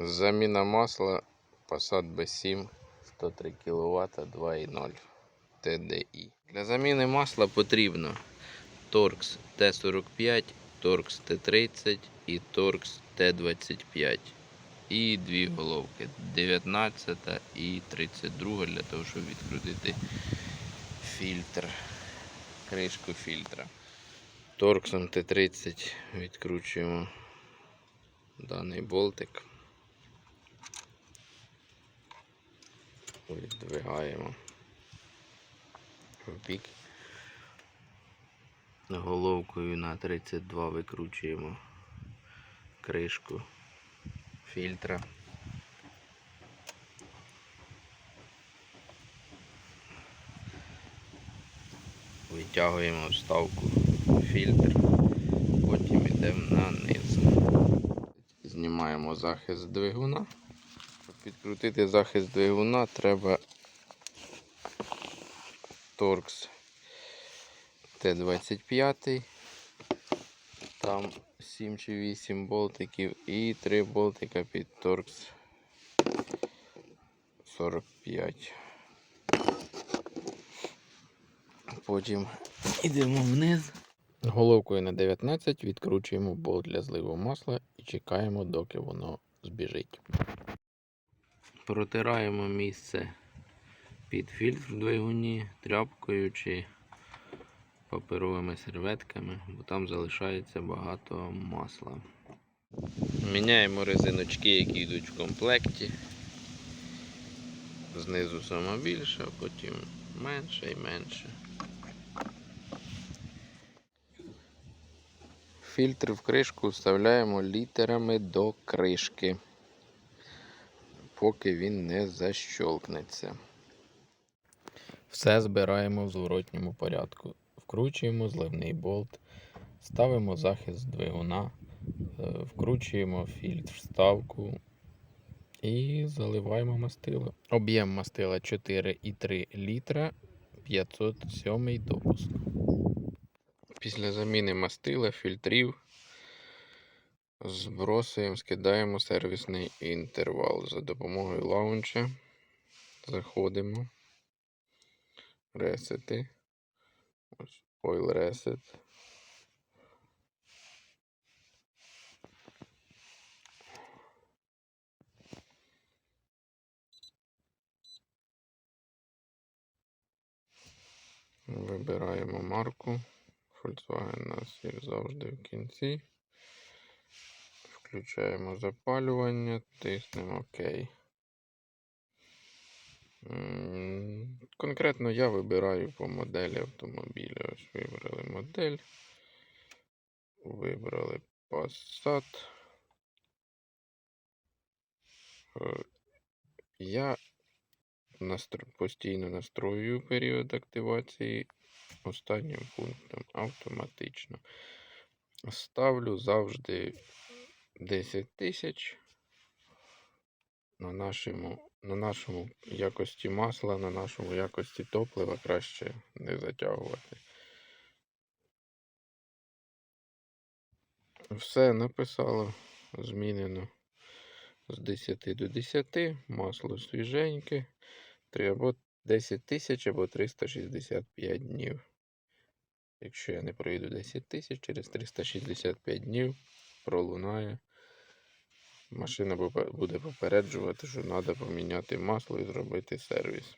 Заміна масла Passat B7 103 кВт 2.0 TDI. Для заміни масла потрібно Torx T45, Torx T30 і Torx T25. І дві головки 19 і 32 для того, щоб відкрутити фільтр, кришку фільтра. Торксом Т30 відкручуємо даний болтик. Віддвигаємо в бік. Головкою на 32 викручуємо кришку фільтра. Витягуємо вставку фільтр, потім йдемо на низ. Знімаємо захист двигуна. Підкрутити захист двигуна, треба Торкс Т-25. Там 7 чи 8 болтиків і 3 болтика під Торкс 45. Потім йдемо вниз. Головкою на 19 відкручуємо болт для зливу масла і чекаємо, доки воно збіжить. Протираємо місце під фільтр в двигуні тряпкою чи паперовими серветками, бо там залишається багато масла. Міняємо резиночки, які йдуть в комплекті. Знизу сама більша, а потім менше і менше. Фільтр в кришку вставляємо літерами до кришки, поки він не защолкнеться. Все збираємо в зворотньому порядку. Вкручуємо зливний болт, ставимо захист двигуна, е, вкручуємо фільтр вставку і заливаємо мастило. Об'єм мастила 4,3 літра 507 допуск. Після заміни мастила, фільтрів збросуємо, скидаємо сервісний інтервал за допомогою лаунча. Заходимо. Ресети. Ось Oil Reset. Вибираємо марку. Volkswagen у нас є завжди в кінці. Включаємо запалювання, тиснемо ОК. Конкретно я вибираю по моделі автомобіля. Ось вибрали модель. Вибрали Passat. Е, Я постійно настроюю період активації останнім пунктом автоматично. Ставлю завжди 10 тисяч на нашому, на нашому якості масла, на нашому якості топлива краще не затягувати. Все написало, змінено з 10 до 10, масло свіженьке, 3 або 10 тисяч або 365 днів. Якщо я не пройду 10 тисяч, через 365 днів пролунає. Машина буде попереджувати, що треба поміняти масло і зробити сервіс.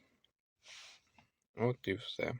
От і все.